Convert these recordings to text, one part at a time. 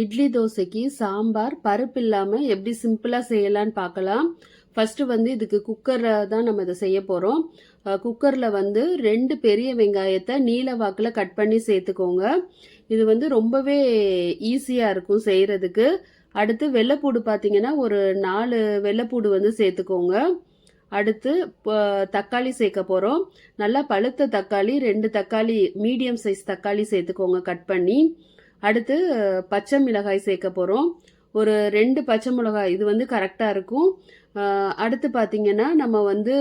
இட்லி தோசைக்கு சாம்பார் பருப்பு இல்லாமல் எப்படி சிம்பிளாக செய்யலான்னு பார்க்கலாம். ஃபஸ்ட்டு வந்து இதுக்கு குக்கரில் தான் நம்ம இதை செய்ய போகிறோம் குக்கரில் வந்து ரெண்டு பெரிய வெங்காயத்தை நீல வாக்கில் கட் பண்ணி சேர்த்துக்கோங்க. இது வந்து ரொம்பவே ஈஸியாக இருக்கும் செய்கிறதுக்கு அடுத்து வெள்ளைப்பூடு பார்த்தீங்கன்னா ஒரு நாலு வெள்ளைப்பூடு வந்து சேர்த்துக்கோங்க. அடுத்து தக்காளி சேர்க்க போகிறோம் நல்லா பழுத்த தக்காளி ரெண்டு தக்காளி மீடியம் சைஸ் தக்காளி சேர்த்துக்கோங்க கட் பண்ணி. அடுத்து பச்சை மிளகாய் சேர்க்க போகிறோம் ஒரு ரெண்டு பச்சை மிளகாய் இது வந்து கரெக்டாக இருக்கும். அடுத்து பார்த்தீங்கன்னா நம்ம வந்து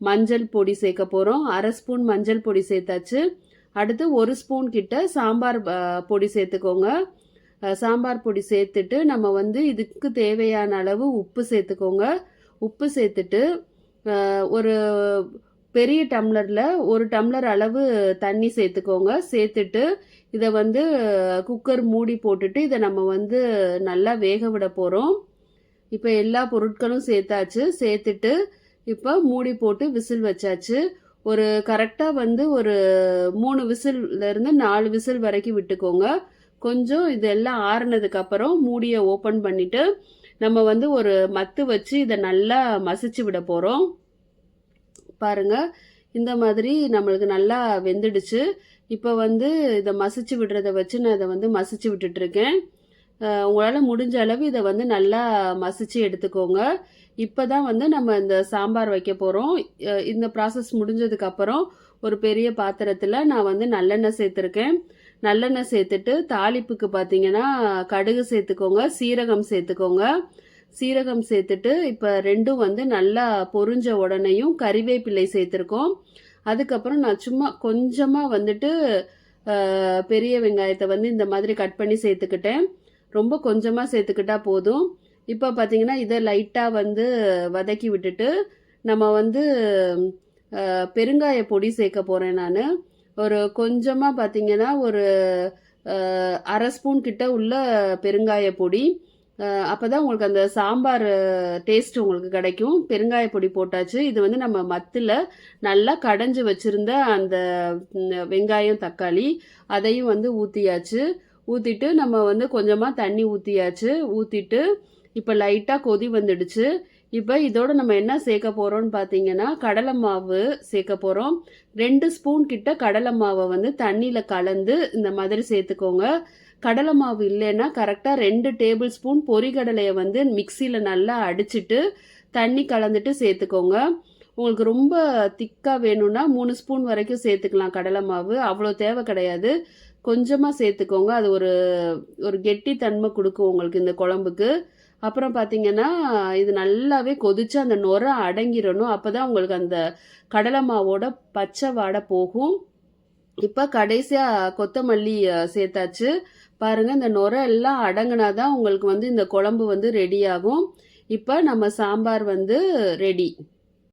மஞ்சள் பொடி சேர்க்க போகிறோம் அரை ஸ்பூன் மஞ்சள் பொடி சேர்த்தாச்சு. அடுத்து ஒரு ஸ்பூன் கிட்ட சாம்பார் பொடி சேர்த்துக்கோங்க. சாம்பார் பொடி சேர்த்துட்டு நம்ம வந்து இதுக்கு தேவையான அளவு உப்பு சேர்த்துக்கோங்க. உப்பு சேர்த்துட்டு ஒரு பெரிய டம்ளரில் ஒரு டம்ளர் அளவு தண்ணி சேர்த்துக்கோங்க. சேர்த்துட்டு இதை வந்து குக்கர் மூடி போட்டுட்டு இதை நம்ம வந்து நல்லா வேக விட போகிறோம் இப்போ எல்லா பொருட்களும் சேர்த்தாச்சு. சேர்த்துட்டு இப்போ மூடி போட்டு விசில் வச்சாச்சு. ஒரு கரெக்டாக வந்து ஒரு மூணு விசில்லேருந்து நாலு விசில் வரைக்கும் விட்டுக்கோங்க. கொஞ்சம் இதெல்லாம் ஆறுனதுக்கு அப்புறம் மூடியை ஓப்பன் பண்ணிவிட்டு நம்ம வந்து ஒரு மத்து வச்சு இதை நல்லா மசிச்சு விட போகிறோம் பாருங்க. இந்த மாதிரி நம்மளுக்கு நல்லா வெந்துடுச்சு. இப்போ வந்து இதை மசிச்சு விடுறத வச்சு நான் இதை வந்து மசிச்சு விட்டுட்டு இருக்கேன் உங்களால் முடிஞ்ச அளவு இதை வந்து நல்லா மசிச்சு எடுத்துக்கோங்க. இப்போ தான் வந்து நம்ம இந்த சாம்பார் வைக்க போகிறோம் இந்த ப்ராசஸ் முடிஞ்சதுக்கப்புறம் ஒரு பெரிய பாத்திரத்தில் நான் வந்து நல்லெண்ணெய் சேர்த்துருக்கேன். நல்லெண்ணெய் சேர்த்துட்டு தாளிப்புக்கு பார்த்தீங்கன்னா கடுகு சேர்த்துக்கோங்க சீரகம் சேர்த்துக்கோங்க. சீரகம் சேர்த்துட்டு இப்போ ரெண்டும் வந்து நல்லா பொரிஞ்ச உடனேயும் கறிவேப்பிலை சேர்த்துருக்கோம். அதுக்கப்புறம் நான் சும்மா கொஞ்சமாக வந்துட்டு பெரிய வெங்காயத்தை வந்து இந்த மாதிரி கட் பண்ணி சேர்த்துக்கிட்டேன். ரொம்ப கொஞ்சமாக சேர்த்துக்கிட்டா போதும். இப்போ பார்த்தீங்கன்னா இதை லைட்டாக வந்து வதக்கி விட்டுட்டு நம்ம வந்து பெருங்காய பொடி சேர்க்க போகிறேன் நான். ஒரு கொஞ்சமாக பார்த்தீங்கன்னா ஒரு அரை ஸ்பூன் கிட்ட உள்ள பெருங்காய பொடி. அப்போ தான் உங்களுக்கு அந்த சாம்பார் டேஸ்ட் உங்களுக்கு கிடைக்கும். பெருங்காய பொடி போட்டாச்சு. இது வந்து நம்ம மத்தில் நல்லா கடைஞ்சி வச்சுருந்த அந்த வெங்காயம் தக்காளி அதையும் வந்து ஊற்றியாச்சு ஊற்றிட்டு நம்ம வந்து கொஞ்சமாக தண்ணி ஊற்றியாச்சு ஊற்றிட்டு இப்போ லைட்டாக கொதி வந்துடுச்சு. இப்போ இதோட நம்ம என்ன சேர்க்க போகிறோம்னு பார்த்தீங்கன்னா கடலை மாவு சேர்க்க போகிறோம் ரெண்டு ஸ்பூன் கிட்ட கடலை மாவை வந்து தண்ணியில் கலந்து இந்த மாதிரி சேர்த்துக்கோங்க. கடலை மாவு இல்லைன்னா கரெக்டாக ரெண்டு டேபிள் ஸ்பூன் பொறிகடலையை வந்து மிக்சியில் நல்லா அடிச்சிட்டு தண்ணி கலந்துட்டு சேர்த்துக்கோங்க. உங்களுக்கு ரொம்ப திக்காக வேணும்னா மூணு ஸ்பூன் வரைக்கும் சேர்த்துக்கலாம் கடலை மாவு. அவ்வளோ தேவை கிடையாது. கொஞ்சமாக சேர்த்துக்கோங்க. அது ஒரு ஒரு கெட்டித்தன்மை கொடுக்கும் உங்களுக்கு இந்த குழம்புக்கு. அப்புறம் பார்த்தீங்கன்னா இது நல்லாவே கொதிச்சு அந்த நுரை அடங்கிடணும். அப்போ தான் உங்களுக்கு அந்த கடலை மாவோட பச்சை வாடை போகும். இப்போ கடைசியாக கொத்தமல்லி சேர்த்தாச்சு. பாருங்க இந்த நுரை எல்லாம் அடங்குனாதான் உங்களுக்கு வந்து இந்த குழம்பு வந்து ரெடி ஆகும். இப்போ நம்ம சாம்பார் வந்து ரெடி